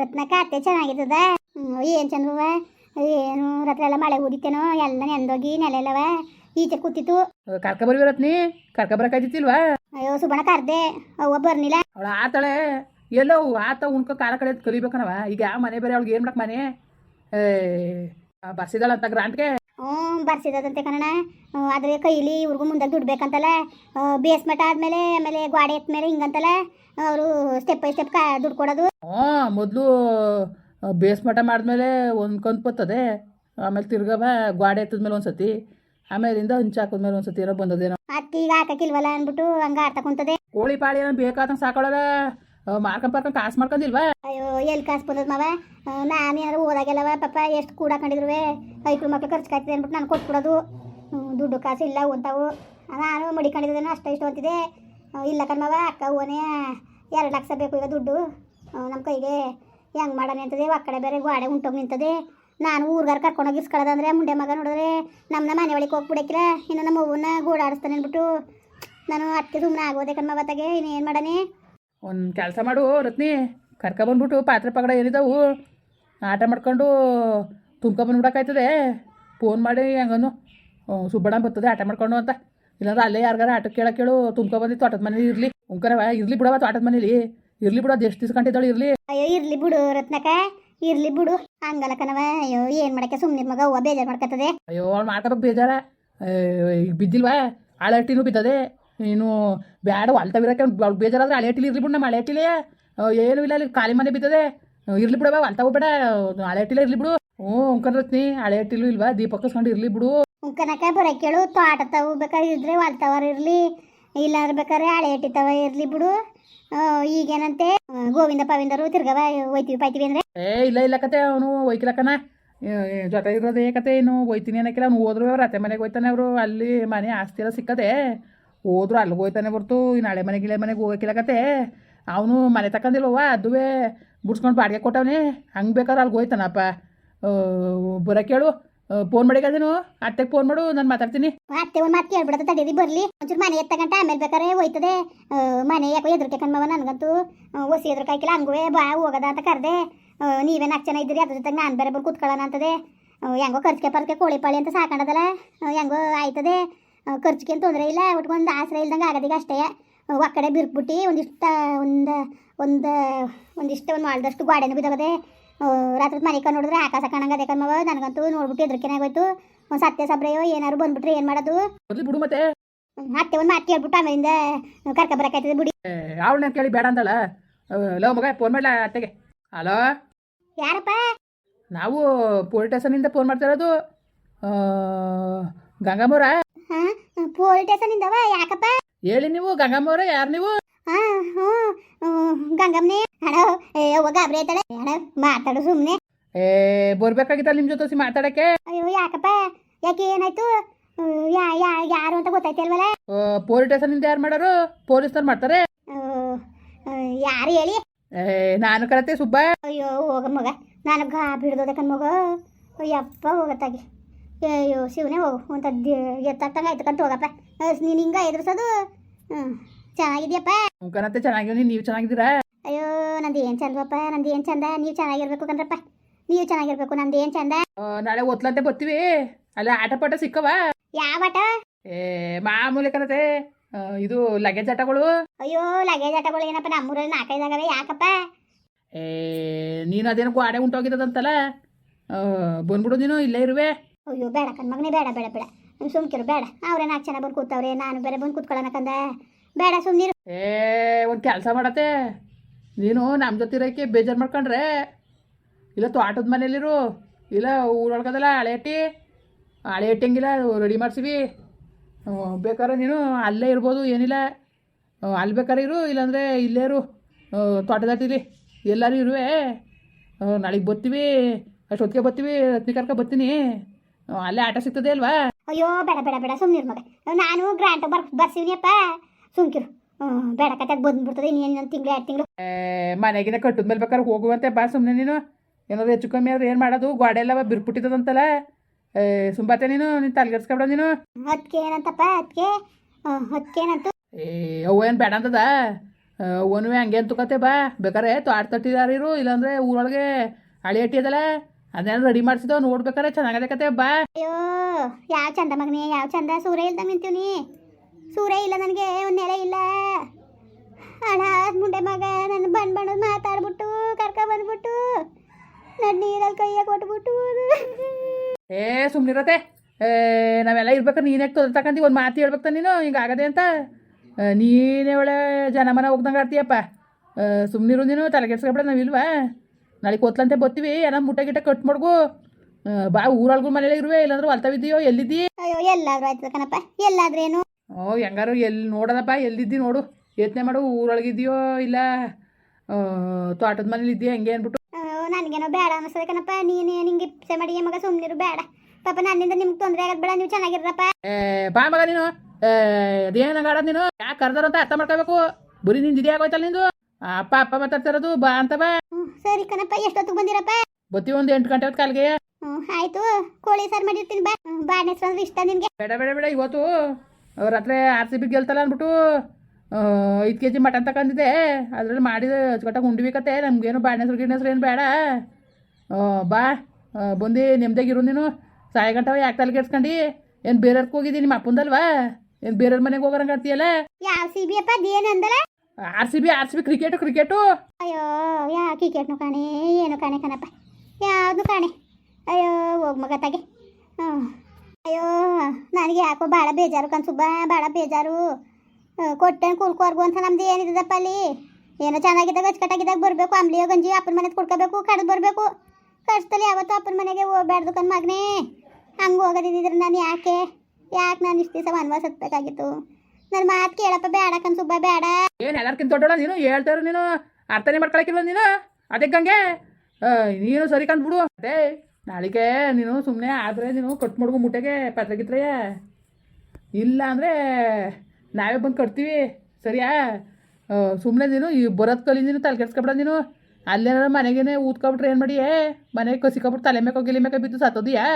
ರತ್ನಕ್ಕ ಅತ್ತೆ ಚೆನ್ನಾಗಿದ್ದದ ಏನು ಚಂದ್ರವ ಏನು ರಾತ್ರಿ ಎಲ್ಲ ಮಳೆ ಹೊಡಿತೇನೋ ಎಲ್ಲ ನೆಂದೋಗಿ ನೆಲೆ ಎಲ್ಲವ ಈಚೆ ಕೂತಿತ್ತು. ಕರ್ಕ ಬರ್ವಿ ರತ್ನಿ? ಕರ್ಕ ಬರಕಾಯ್ತಿಲ್ವಾ ಅಯ್ಯೋ ಸುಬಣ ಕರ್ದೆ ಅವ್ವ ಬರ್ನಿಲ್ಲ. ಅವಳ ಆತಳೆ ಎಲ್ಲೋ ಆತ ಉಣ್ಕೊ ಕಾಲ ಕಡೆ ಕಲಿಬೇಕನವ? ಈಗ ಯಾವ ಮನೆ ಬೇರೆ ಅವ್ಳಿಗೆ ಏನು ಮಾಡಕ್ ಮನೆ? ಏ ಬರ್ಸಿದಾಳಂತ ಗ್ರಾಂಟ್ಗೆ? ಹ್ಞೂ ಬರ್ಸಿದಂತೆ ಕನ್ನಡ ಆದರೆ ಕೈಲಿ ಇವ್ರಿಗೂ ಮುಂದೆ ದುಡ್ಡು ಬೇಕಂತಲ್ಲ ಬೇಸ್ಮೆಟ್ ಆದ್ಮೇಲೆ ಆಮೇಲೆ ಗ್ವಾಡೆ ಎತ್ಮೇಲೆ ಹಿಂಗಂತಲ್ಲ ಅವರು ಸ್ಟೆಪ್ ಬೈ ಸ್ಟೆಪ್ ಕಾ ದುಡ್ಡು ಕೊಡೋದು. ಹಾಂ ಮೊದಲು ಬೇಸ್ಮಠ ಮಾಡಿದ್ಮೇಲೆ ಒಂದು ಕಂತು ಬರ್ತದೆ ಆಮೇಲೆ ತಿರ್ಗವ ಗ್ವಾಡೆ ಎತ್ತದ್ಮೇಲೆ ಒಂದು ಸತಿ ಆಮೇಲಿಂದ ಹಂಚು ಹಾಕಿದ್ಮೇಲೆ ಒಂದು ಸತಿ ಏನೋ ಬಂದದೇನೋ. ಅದಕ್ಕೆ ಈಗ ಹಾಕಕ್ಕಿಲ್ವಲ್ಲ ಅಂದ್ಬಿಟ್ಟು ಹಂಗೆ ಆಡ್ತಾ ಕುಂತದೆ. ಕೋಳಿ ಪಾಳಿ ಏನೋ ಬೇಕಾದಂಗೆ ಸಾಕೊಳ್ಳಲ್ಲ ಮಾರ್ಕೊಂಡ್ ಪಾರ್ಕೊಂಡ್ ಕಾಸು ಮಾಡ್ಕೊಂಡಿಲ್ವಾ? ಅಯ್ಯೋ, ಎಲ್ಲಿ ಕಾಸು ಬಂದದ ಮಾವ? ನಾನು ಏನಾದ್ರು ಓದಾಗೆಲ್ಲವ ಪಾಪ ಎಷ್ಟು ಕೂಡ ಕಂಡಿದ್ರುವೆ. ಐಕ್ಳು ಮಕ್ಳು ಖರ್ಚು ಕಾಯ್ತದೆ ಅಂದ್ಬಿಟ್ಟು ನಾನು ಕೊಟ್ಬಿಡೋದು. ದುಡ್ಡು ಕಾಸು ಇಲ್ಲ ಅಂತಾವು ನಾನು ಮಡಿಕೊಂಡಿದ್ದೇನೋ ಅಷ್ಟು ಇಷ್ಟು ಅಂತಿದೆ ಇಲ್ಲ ಕಣ್ಮವ ಅಕ್ಕ ಓನೇ ಎರಡು ಲಕ್ಷ ಬೇಕು ಈಗ ದುಡ್ಡು. ನಮ್ಮ ಕೈಗೆ ಹೆಂಗೆ ಮಾಡೋಣ ಅಂತದೆ ಆ ಕಡೆ ಬೇರೆ ಗಾಡೆ ಉಂಟೋಗಿ ನಿಂತದೆ. ನಾನು ಊರ್ಗಾರ ಕರ್ಕೊಂಡೋಗಿ ಇಸ್ಕೊಳ್ಳೋದಂದ್ರೆ ಮುಂಡೆ ಮಗ ನೋಡಿದ್ರೆ ನಮ್ಮನ್ನ ಮನೆ ಒಳಗೆ ಹೋಗ್ಬಿಡಕ್ಕಿಲ್ಲ ಇನ್ನು ನಮ್ಮ ಅವ್ವನ್ನ ಗೂಡಾಡಿಸ್ತಾನೆ ಅಂದ್ಬಿಟ್ಟು ನಾನು ಅತ್ತೆ ಸುಮ್ಮನೆ ಆಗೋದೆ ಕಣ್ಮವತ್ತಾಗೆ ತಗೆ, ಇನ್ನೇನು ಮಾಡಾನೆ ಒಂದು ಕೆಲಸ ಮಾಡು ರತ್ನಿ. ಕರ್ಕೊಬಂದ್ಬಿಟ್ಟು ಪಾತ್ರೆ ಪಗಡ ಏನಿದಾವು? ಆಟ ಮಾಡ್ಕೊಂಡು ತುಂಬ್ಕೊಬಂದ್ಬಿಡಕ್ಕಾಯ್ತದೆ ಫೋನ್ ಮಾಡಿ ಹೆಂಗನು ಸುಬ್ಬಣ್ಣ ಬರ್ತದೆ ಆಟ ಮಾಡ್ಕೊಂಡು ಅಂತ. ಇಲ್ಲಾಂದ್ರೆ ಅಲ್ಲೇ ಯಾರಿಗಾರ ಆಟ ಕೇಳಕ್ಕೆ ಕೇಳು ತುಂಬ್ಕೊಬಂದು ತೋಟದ ಮನೇಲಿ ಇರಲಿ. ಉಂಕರವ ಇರಲಿ ಬಿಡವ ತೋಟದ ಮನೇಲಿ. ಇರಲಿ ಬಿಡೋ ಎಷ್ಟು ದಿವ್ಸ ಇರಲಿ. ಅಯ್ಯೋ ಇರ್ಲಿ ಬಿಡು ರತ್ನಕ ಇರಲಿ ಬಿಡು. ಹಂಗಲ್ಲ ಕಣವ ಅಯ್ಯೋ ಏನು ಮಾಡಕ್ಕೆ ಸುಮ್ಮನೆ ಮಗ ಹೂವ ಬೇಜಾರು ಮಾಡ್ಕತ್ತದೆ. ಅಯ್ಯೋ ಅವ್ಳು ಮಾತಾಡೋಕೆ ಬೇಜಾರ. ಈಗ ಬಿದ್ದಿಲ್ವಾ? ಆಳಟ್ಟಿನೂ ಬಿದ್ದದೆ. ನೀನು ಬ್ಯಾಡ ಅಲ್ತ ಅವ್ಳು ಬೇಜಾರಾದ್ರೆ ಹಳೆ ಇರ್ಲಿ ಬಿಡು ನಮ್ಮ ಹಳೆಟ್ಟಿಲೇ ಏನು ಇಲ್ಲ ಅಲ್ಲಿ ಖಾಲಿ ಮನೆ ಬಿದ್ದದೆ. ಇರ್ಲಿ ಬಿಡವ ಹೊಲ್ತಾವು ಬೇಡ ಹಳೆಟ್ಟಿಲೇ ಇರ್ಲಿ ಬಿಡು. ಹ್ಞೂ ಹಳೆ ಹಳೆಟ್ಟಿಲು ಇಲ್ವಾ? ದೀಪ ಕಸ್ಕೊಂಡು ಇರ್ಲಿ ಬಿಡು. ಉಂಕನಕ ಬರ ಕೇಳು ತೋಟ ತಾವು ಬೇಕಾದ್ರೆ ಇದ್ರೆ ವಾಲ್ತವರ್ ಇರ್ಲಿ. ಇಲ್ಲಾಂದ್ರೆ ಬೇಕಾದ್ರೆ ಹಳೆ ತವ ಇರ್ಲಿ ಬಿಡು. ಈಗೇನಂತೆ? ಗೋವಿಂದ ಪವಿಂದರು ತಿರ್ಗವ ಹೋಯ್ತೀವಿ ಪಾಯ್ತೀವಿ ಅಂದ್ರೆ. ಏ ಇಲ್ಲ ಇಲ್ಲ ಕತೆ ಅವನು ಒಯ್ಕಿಲಕ್ಕನ ಜೊತೆ ಇರೋದೇ ಕತೆ ಇನ್ನು ಹೋಯ್ತೀನಿ ಅನ್ನಕ್ಕಿಲ್ಲ ಅವ್ನು ಹೋದ್ರು ಅವ್ರು ಅತ್ತೆ ಮನೆಗೆ ಹೋಯ್ತಾನೆ ಅವರು. ಅಲ್ಲಿ ಮನೆ ಆಸ್ತಿ ಎಲ್ಲ ಸಿಕ್ಕದೆ. ಹೋದ್ರು ಅಲ್ಲಿಗೆ ಹೋಯ್ತಾನೆ ಬರ್ತು ಇನ್ನು ಹಳೆ ಮನೆಗೆ ಗಿಳೆ ಮನೆಗೆ ಹೋಗಕ್ಕಿಲ್ಲ ಕತೆ. ಅವನು ಮನೆ ತಕ್ಕಂದಿಲ್ವ ಅದುವೇ ಬಿಡ್ಸ್ಕೊಂಡು ಬಾಡಿಗೆ ಕೊಟ್ಟವನೇ. ಹಂಗೆ ಬೇಕಾದ್ರೆ ಅಲ್ಲಿಗೆ ಹೋಯ್ತಾನಪ್ಪ. ಬರ ಕೇಳು. ಫೋನ್ ಮಾಡಿಗದೇನು ಅತ್ತೆಗೆ ಫೋನ್ ಮಾಡು, ನಾನು ಮಾತಾಡ್ತೀನಿ. ಅತ್ತೆ ಒಂದು ಮಾತು ಕೇಳ್ಬಿಡತ್ತೆ, ತಡೀರಿ, ಬರಲಿ. ಒಂಚೂರು ಮನೆ ಎತ್ತಗಂಟ ಆಮೇಲೆ ಬೇಕಾದ್ರೆ ಹೋಯ್ತದೆ. ಮನೆ ಯಾಕೋ ಎದುರುಕೆ ಕಣ್ಮವ ನನಗಂತೂ. ಒಸಿ ಎದುರು ಕಾಯ್ಕಿಲ್ಲ ಹಂಗುವೆ ಬಾ, ಹೋಗದ ಅಂತ ಕರೆದೆ. ನೀವೇ ನಾಲ್ಕು ಜನ ಇದ್ದೀರಿ, ಅದ್ರ ಜೊತೆಗೆ ನಾನು ಬೇರೆ ಬರ್ ಕೂತ್ಕೊಳ್ಳೋಣ ಅಂತದೆ. ಹೆಂಗೋ ಖರ್ಚಿಗೆ ಪರ್ಕೆ ಕೋಳಿ ಪಾಳಿ ಅಂತ ಸಾಕೊಂಡದಲ್ಲ ಹೆಂಗೋ ಆಯ್ತದೆ. ಖರ್ಚಿಗೆ ತೊಂದರೆ ಇಲ್ಲ ಒಟ್ಕೊಂದು ಆಸರೆ ಇಲ್ದಂಗೆ ಆಗೋದೀಗ ಅಷ್ಟೇ. ಒಕ್ಕಡೆ ಬಿರ್ಕ್ಬಿಟ್ಟು ಒಂದಿಷ್ಟ ಒಂದು ಒಂದು ಒಂದಿಷ್ಟು ಒಂದು ಮಾಡಿದಷ್ಟು ಗಾಡೆನೂ ಬಿದ್ದೋಗದೆ ರಾತ್ರಿ ಮನೆ ಕಣ್ಣು ನೋಡಿದ್ರೆ ಆಕಾಶ ಕಾಣಂಗದೆ ಕಣ್ಮವ ನನಗಂತೂ ನೋಡ್ಬಿಟ್ಟು ಎದ್ರಕೆನೆ ಆಗೋಯ್ತು. ಒಂದು ಸತ್ಯ ಸಬ್ರೆಯೋ ಏನಾರು ಬಂದ್ಬಿಟ್ರೆ ಏನು ಮಾಡೋದು? ಬಿಡು ಮತ್ತೆ. ಮತ್ತೆ ಒಂದು ಮಾತು ಕೇಳ್ಬಿಟ್ಟು ಆಮೇಲಿಂದ ಕರ್ಕ ಬರಕಾಯ್ತದೆ ಬಿಡಿ. ಅವಳನ್ನ ಕೇಳಿ ಬೇಡ ಅಂದಳ? ಲೋ ಮಗ ಫೋನ್ ಮಾಡಲ ಅತ್ತೆಗೆ? ಹಲೋ? ಯಾರಪ್ಪ? ನಾವು ಪೊಲೀಸ್ ಸ್ಟೇಷನಿಂದ ಫೋನ್ ಮಾಡ್ತಾ ಇರೋದು ಗಂಗಮ್ಮವ್ರ? ಹಾ ಪೊಲೀಸ್ ಸ್ಟೇಷನಿಂದವ ಯಾಕಪ್ಪ? ಹೇಳಿ ನೀವು ಗಂಗಮ್ಮವ್ರ ಯಾರು ನೀವು? ಹಾ ಹ್ಞೂ ಗಂಗಮ್ಮನೆ. ಹಣ ಏ ಅವ್ವ ಗಾಬರಿ ಆಯ್ತಾಳೆ. ಹಣ ಮಾತಾಡು ಸುಮ್ಮನೆ ಏ ಬರ್ಬೇಕಾಗಿತ್ತಲ್ಲ ನಿಮ್ಮ ಜೊತೆ ಮಾತಾಡಕ್ಕೆ? ಅಯ್ಯೋ ಯಾಕಪ್ಪ? ಯಾಕೆ ಏನಾಯ್ತು? ಯಾ ಯಾ ಯಾರು ಅಂತ ಗೊತ್ತಾಯ್ತಲ್ವಲ್ಲ? ಪೊಲೀಸ್ ಸ್ಟೇಷನಿಂದ ಯಾರು ಮಾಡೋರು? ಪೊಲೀಸ್ನವ್ರು ಮಾಡ್ತಾರೆ? ಯಾರು ಹೇಳಿ? ಏ ನಾನು ಕರತೆ ಸುಬ್ಬ. ಅಯ್ಯೋ ಹೋಗ ಮಗ. ನಾನು ಗಾಬರಿ ಹಿಡ್ದೋದೆ ಮಗ. ಯಪ್ಪ ಹೋಗತ್ತಾಗಿ. ಅಯ್ಯೋ ಶಿವನೇ ಹೋಗು ಅಂತ ಎತ್ತಂಗ ಆಯ್ತು ಕಂತ ಹೋಗಪ್ಪ ನೀನು ಹಿಂಗ ಎದುರಿಸೋದು? ಹ್ಞೂ ಚೆನ್ನಾಗಿದ್ಯಪ್ಪ? ಮುಖನತ್ತೆ ಚೆನ್ನಾಗಿದ್ದೀನಿ ನೀವು ಚೆನ್ನಾಗಿದ್ದೀರಾ? ಅಯ್ಯೋ ನಂದು ಏನು ಚಂದಪ್ಪ ನಂದು ಏನು ಚಂದ? ನೀವು ಚೆನ್ನಾಗಿರ್ಬೇಕು ಕಣ್ರಪ್ಪ. ನೀವು ಚೆನ್ನಾಗಿರ್ಬೇಕು ನಂದು ಏನು ಚಂದ? ನಾಳೆ ಒತ್ಲಂತೆ ಬರ್ತೀವಿ. ಅಲ್ಲ ಆಟ ಪಾಠ ಸಿಕ್ಕವ? ಯಾವ ಆಟ? ಏ ಮಾಮೂಲಿ ಕನತೆ ಇದು ಲಗೇಜ್ ಆಟಗಳು. ಅಯ್ಯೋ ಲಗೇಜ್ ಆಟಗಳು ಏನಪ್ಪ ನಮ್ಮೂರಲ್ಲಿ ನಾಲ್ಕೈದಾಗವೆ ಯಾಕಪ್ಪ? ಏ ನೀನು ಅದೇನೋ ಗಾಡೆ ಉಂಟೋಗಿದ್ದದಂತಲ್ಲ ಬಂದ್ಬಿಡು ನೀನು ಇಲ್ಲೇ ಇರುವೆ. ಅಯ್ಯೋ, ಬೇಡ ಕಣ್ಮಗನೇ ಬೇಡ ಬೇಡ ಬೇಡ. ನೀವು ಸುಮ್ಕಿರು, ಬೇಡ. ಅವ್ರೇ ನಾಲ್ಕು ಜನ ಬಂದು ಕೂತವ್ರೆ? ನಾನು ಬೇರೆ ಬಂದು ಕೂತ್ಕೊಳ್ಳೋಣಕ್ಕಂದ ಬೇಡ ಸುಮ್ಮನಿರು ಏ, ಒಂದು ಕೆಲಸ ಮಾಡತ್ತೆ. ನೀನು ನಮ್ಮ ಜೊತೆ ಇರೋಕ್ಕೆ ಬೇಜಾರು ಮಾಡ್ಕೊಂಡ್ರೆ? ಇಲ್ಲ ತೋಟದ ಮನೇಲಿರು ಇಲ್ಲ ಊರೊಳಗದಲ್ಲ ಹಳೆ ಹಟ್ಟಿ ಹಳೆ ಹಟ್ಟಿಂಗಿಲ್ಲ ರೆಡಿ ಮಾಡ್ಸಿವಿ. ಬೇಕಾದ್ರೆ ನೀನು ಅಲ್ಲೇ ಇರ್ಬೋದು, ಏನಿಲ್ಲ. ಅಲ್ಲಿ ಬೇಕಾದ್ರೆ ಇರು, ಇಲ್ಲಾಂದರೆ ಇಲ್ಲೇ ಇರು. ತೋಟದಟ್ಟಿಲಿ ಎಲ್ಲರೂ ಇರುವೆ. ನಾಳೆಗೆ ಬರ್ತೀವಿ. ಅಷ್ಟೊತ್ತಿಗೆ ಬರ್ತೀವಿ ರತ್ನಿ ಕರ್ಕ ಬರ್ತೀನಿ. ಅಲ್ಲೇ ಆಟೋ ಸಿಗ್ತದೆ ಅಲ್ವಾ? ಅಯ್ಯೋ ಬೇಡ ಬೇಡ ಬೇಡ ಸುಮ್ಮನಿರು ಮಗ. ನಾನು ಗ್ರಾಂಟ್ ಬರ್ ಬರ್ಸಿವ್ನಿಯಪ್ಪ ಸುಮ್ಕಿರು. ಬೇಡ ಕತೆ ಬಂದ್ಬಿಡ್ತದೆ. ಇನ್ನೇನು ತಿಂಗಳು ಎರಡು ತಿಂಗಳು. ಮನೆಗಿನ ಕಟ್ಟದ ಮೇಲೆ ಬೇಕಾದ್ರೆ ಹೋಗುವಂತೆ ಬಾ ಸುಮ್ಮನೆ ನೀನು. ಏನಾದ್ರು ಹೆಚ್ಚು ಕಮ್ಮಿ ಆದ್ರೆ ಏನು ಮಾಡೋದು? ಗೋಡೆ ಎಲ್ಲ ಬಿರ್ಪುಟ್ಟಿದ್ದದಂತಲ್ಲ ಏ ಸುಂಬತ್ತೆ ನೀನು ನೀನು ತಲೆಗೆಡ್ಸ್ಕೊಬೇಡ ನೀನು. ಅದಕ್ಕೆ ಏನಂತಪ್ಪ ಅದಕ್ಕೆ ಅದಕ್ಕೆ ಏನಂತ? ಏ ಅವು ಏನು ಬೇಡ ಅಂತದ? ಅವನು ಹಂಗೆ ಅಂತಕತೆ ಬಾ. ಬೇಕಾರೆ ತೋಟ ತಟ್ಟಿದಾರಿರು ಇಲ್ಲಾಂದ್ರೆ ಊರೊಳಗೆ ಹಳೆ ಅಟ್ಟಿ ಅದಲ್ಲ ರೆಡಿ ಮಾಡಿಸಿದೋ ನೋಡ್ಬೇಕಾರೆ ಚೆನ್ನಾಗದೆ ಕತೆ ಬಾ. ಅಯ್ಯೋ ಯಾವ ಚಂದ ಮಗನೇ ಯಾವ ಚಂದ? ಸೂರ್ಯ ಇಲ್ದಂಗೆ ನೀ? ಸೂರ್ಯ ಇಲ್ಲ ನನಗೆ ಒಂದು ನೆಲೆ ಇಲ್ಲ. ಅಣ್ಣ ಮುಂಡೆ ಮಗ ನನ್ನ ಬಣ್ಣ ಬಣ್ಣದ ಮಾತಾಡ್ಬಿಟ್ಟು ಕರ್ಕ ಬಂದ್ಬಿಟ್ಟು ನನ್ನ ನೀರಲ್ಲಿ ಕೈಯ ಕೊಟ್ಬಿಟ್ಟು. ಏ ಸುಮ್ಮನಿರತ್ತೆ ಏ ನಾವೆಲ್ಲ ಇರ್ಬೇಕಾರೆ ನೀನೇ ತೊಂದ್ರೆ ತಕಂತೀವಿ ಒಂದು ಮಾತು ಹೇಳ್ಬೇಕು ನೀನು ಹಿಂಗೆ ಆಗದೆ ಅಂತ. ನೀನೇ ಒಳ್ಳೆ ಜನ ಮನ ಹೋಗ್ದಂಗೆ ಆಡ್ತೀಯಪ್ಪ. ಸುಮ್ಮನಿರು ನೀನು ತಲೆ ಕೆಡ್ಸ್ಕೊಬಿಡ ನಾವಿಲ್ವಾ? ನಾಳೆ ಕೊತ್ಲಂತೆ ಬರ್ತೀವಿ ಏನೋ ಮುಟ್ಟ ಗಿಟ್ಟ ಕಟ್ ಮಾಡ್ಗು ಬಾ ಊರೊಳಗೂ ಮನೇಲಿ ಇರುವೆ ಇಲ್ಲಾಂದ್ರೆ ಹೊಲ್ತಾವಿದ್ದೀಯೋ ಎಲ್ಲಿದ್ದೀ ಅಯ್ಯೋ ಎಲ್ಲಾದ್ರೂ ಆಯ್ತದ ಕಣಪ್ಪ ಎಲ್ಲಾದ್ರೇನು? ಓ ಹೆಂಗಾರು ಎಲ್ಲಿ ನೋಡೋದಪ್ಪ ಎಲ್ಲಿದ್ದಿ ನೋಡು ಯೋಚನೆ ಮಾಡು ಊರೊಳಗಿದ್ಯೋ ಇಲ್ಲ ತೋಟದ ಮನೇಲಿ ಇದೆಯೋ ಹೆಂಗೆ ಅಂದ್ಬಿಟ್ಟು ಅಯ್ಯೋ, ನನಗೇನೋ ಬೇಡ ಅನಿಸ್ತದೆ ಕಣಪ್ಪ ನೀನು ನಿಂಗೆ ಇಪ್ಸೆ ಮಾಡಿ ಮಗ ಸುಮ್ಮನಿರು ಬೇಡ. ಪಾಪ ನನ್ನಿಂದ ನಿಮ್ಗೆ ತೊಂದರೆ ಆಗದ್ ಬೇಡ ನೀವು ಚೆನ್ನಾಗಿರಪ್ಪ ಏ ಬಾ ಮಗ ನೀನು. ಅದೇನ ಹಂಗೆ ನೀನು? ಯಾಕೆ ಕರ್ದಾರ ಅಂತ ಅರ್ಥ ಮಾಡ್ಕೋಬೇಕು? ಬರೀ ನಿಂದು ಇದೇ ಆಗೋಯ್ತಲ್ಲ ನಿಂದು? ಅಪ್ಪ ಅಪ್ಪ ಮಾತಾಡ್ತಿರೋದು ಬಾ ಅಂತ ಬಾ. ಸರಿ ಕಣಪ್ಪ ಎಷ್ಟೊತ್ತಿಗೆ ಬಂದಿರಪ್ಪ? ಬತ್ತಿ ಒಂದು ಎಂಟು ಗಂಟೆ ಹೊತ್ತು ಕಾಲ್ಗೆ. ಹ್ಞೂ ಆಯ್ತು. ಕೋಳಿ ಸಾರು ಮಾಡಿರ್ತೀನಿ ಬಾ. ಅಂದ್ರೆ ಇಷ್ಟ ನಿನಗೆ ಬೇಡ ಬೇಡ ಬೇಡ ಇವತ್ತು ರಾತ್ರಿ ಆರ್ ಸಿ ಬಿ ಗೆಲ್ತಲ್ಲ ಅಂದ್ಬಿಟ್ಟು ಐದು ಕೆ ಜಿ ಮಟನ್ ತಗೊಂಡಿದ್ದೆ ಅದ್ರಲ್ಲಿ ಮಾಡಿದ ಅಚ್ಚುಕಟ್ಟಾಗಿ ಉಂಡ್ಬೇಕತ್ತೆ ನಮಗೇನು ಬಾಡ್ನೆಸ್ರು ಹೆಸರು ಗಿಡ್ನ ಹೆಸರು ಏನು ಬೇಡ. ಬಾ ಬಂದು ನೆಮ್ಮದಿಯಾಗಿರು ನೀನು. ಸಾಯ ಗಂಟವ ಯಾಕೆ ತಲೆ ಕೆಡ್ಸ್ಕೊಂಡು ಏನು ಬೇರೆಯವ್ರಿಗೆ ಹೋಗಿದ್ದೀನಿ ನಿಮ್ಮ ಅಪ್ಪಂದಲ್ವಾ? ಏನು ಬೇರೆಯವ್ರ ಮನೆಗೆ ಹೋಗೋರಂಗೆ ಆಡ್ತೀಯಲ್ಲ ಯಾವ ಸಿ ಬಿ ಅಪ್ಪ ಅದೇನು ಅಂದಲ್ಲ R C B R C B cricket cricket ಅಯ್ಯೋ, ಯಾ ಕ್ರಿಕೆಟ್ನು ಕಾಣೆ, ಏನು ಕಾಣೆ ಕಣಪ್ಪ. ಯಾವುದು ಕಾಣೆ? ಅಯ್ಯೋ, ಹೋಗ್ ಮಗ ತಗೆ. ಹ್ಞೂ ಅಯ್ಯೋ, ನನಗೆ ಯಾಕೋ ಭಾಳ ಬೇಜಾರು ಕನ್ಸುಬ್ಬ ಭಾಳ ಬೇಜಾರು. ಕೊಟ್ಟೆನು ಕುಲ್ಕೋರ್ಗು ಅಂತ ನಮ್ದು ಏನಿದ್ದಪ್ಪ ಅಲ್ಲಿ? ಏನೋ ಚೆನ್ನಾಗಿದ್ದಾಗ ಅಚ್ಚುಕಟ್ಟಾಗಿದ್ದಾಗ ಬರಬೇಕು, ಅಂಬ್ಲಿಯೋ ಗಂಜಿ ಅಪ್ಪನ ಮನೆಗೆ ಕುಡ್ಕೋಬೇಕು, ಕಡ್ದು ಬರಬೇಕು. ಕಷ್ಟದಲ್ಲಿ ಯಾವತ್ತೂ ಅಪ್ಪನ ಮನೆಗೆ ಹೋಗ್ಬಾರ್ದು ಕಣ್ ಮಗನೇ. ಹಂಗೆ ಹೋಗೋದಿದ್ರೆ ನಾನು ಯಾಕೆ? ಯಾಕೆ ನಾನು ಇಷ್ಟು ದಿವಸ ವನವಾಸ ಹತ್ಬೇಕಾಗಿತ್ತು? ನನ್ನ ಮಾತು ಕೇಳಪ್ಪ ಬೇಡ ಕನ್ಸುಬ್ಬ ಬೇಡ ಏನು ಎಲ್ಲರ್ಕಿಂತ ದೊಡ್ಡೋಳ ನೀನು? ಹೇಳ್ತಾರ ನೀನು. ಅರ್ಥನೇ ಮಾಡ್ಕೊಳಕಿಲ್ಲ ನೀನು? ಅದಕ್ಕೆ ಹಂಗೆ ನೀನು ಸರಿ ಕಂಡ್ಬಿಡು ಅದೇ, ನಾಳೆಗೆ ನೀನು ಸುಮ್ಮನೆ ಆದರೆ ನೀನು ಕಟ್ ಮಾಡ್ಕೊ ಮುಟ್ಟೆಗೆ ಪತ್ರಗಿತ್ರೆ ಇಲ್ಲ ಅಂದರೆ ನಾವೇ ಬಂದು ಕಟ್ತೀವಿ. ಸರಿಯಾ? ಸುಮ್ಮನೆ ನೀನು ಈ ಬರೋದು ಕಲಿ ನೀನು ತಲೆ ಕೆಡ್ಸ್ಕೊಬಿಡ ನೀನು. ಅಲ್ಲೇನಾರ ಮನೆಗೇನೆ ಊದ್ಕೊಬಿಟ್ರೆ ಏನು ಮಾಡಿ ಮನೆಗೆ ಕಸಿಕೊಬಿಟ್ಟು ತಲೆ ಮೇಕೋ ಗಿಲಿ ಮೇಕೋ ಬಿದ್ದು ಸತ್ತೋದಿಯಾ?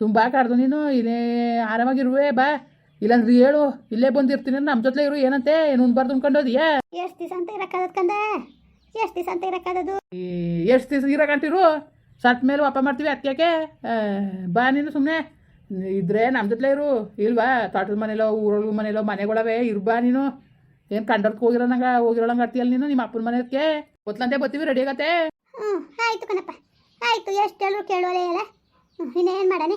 ಸುಮ್ಮ ಬಾ ಕಾಡ್ದು ನೀನು. ಇಲ್ಲೇ ಆರಾಮಾಗಿರುವೆ, ಬಾ. ಇಲ್ಲಾಂದ್ರೆ ಹೇಳು ಇಲ್ಲೇ ಬಂದಿರ್ತೀನಿ ನಮ್ಮ ಜೊತೆ ಇರು ಏನಂತೆ? ಏನು ಉಣ್ಬಾರ್ದು ಅನ್ಕೊಂಡೋದಿಯಾ ಎಷ್ಟು ದಿವಸ ಅಂತ ಇರಕ್ಕಾಗದ್ ಕಂದ? ಎಷ್ಟು ದಿವಸ ಅಂತ ಇರಕ್ಕಾಗದು ಎಷ್ಟು ದಿವಸ ಇರಕಂತಿರು ಸತ್ ಮೇಲೆ ವಾಪ ಮಾಡ್ತೀವಿ ಅದಕ್ಕೆ ಬಾ ನೀನು ಸುಮ್ಮನೆ ಇದ್ರೆ ನಮ್ಮ ಜೊತೆ ಇರು. ಇಲ್ವಾ? ತೋಟದ ಮನೇಲೋ ಊರೊಳಗ ಮನೇಲೋ ಮನೆಗಳವೇ ಇರ್ಬಾ ನೀನು. ಏನು ಕಂಡರ್ಕ್ ಹೋಗಿರೋನಂಗ ಹೋಗಿರೋಳಂಗೆ ಆಡ್ತೀಯಲ್ಲ ನೀನು ನಿಮ್ಮ ಅಪ್ಪನ ಮನೆಗೆ ಗೊತ್ತಂತೆ ಬರ್ತೀವಿ ರೆಡಿ ಆಗತ್ತೆ? ಹ್ಞೂ ಆಯಿತು ಕಣಪ್ಪ. ಆಯಿತು ಎಷ್ಟು ಹೇಳು ಕೇಳುವಲೇ ಅಲ್ಲ ಇನ್ನೇನು ಮಾಡಾನೆ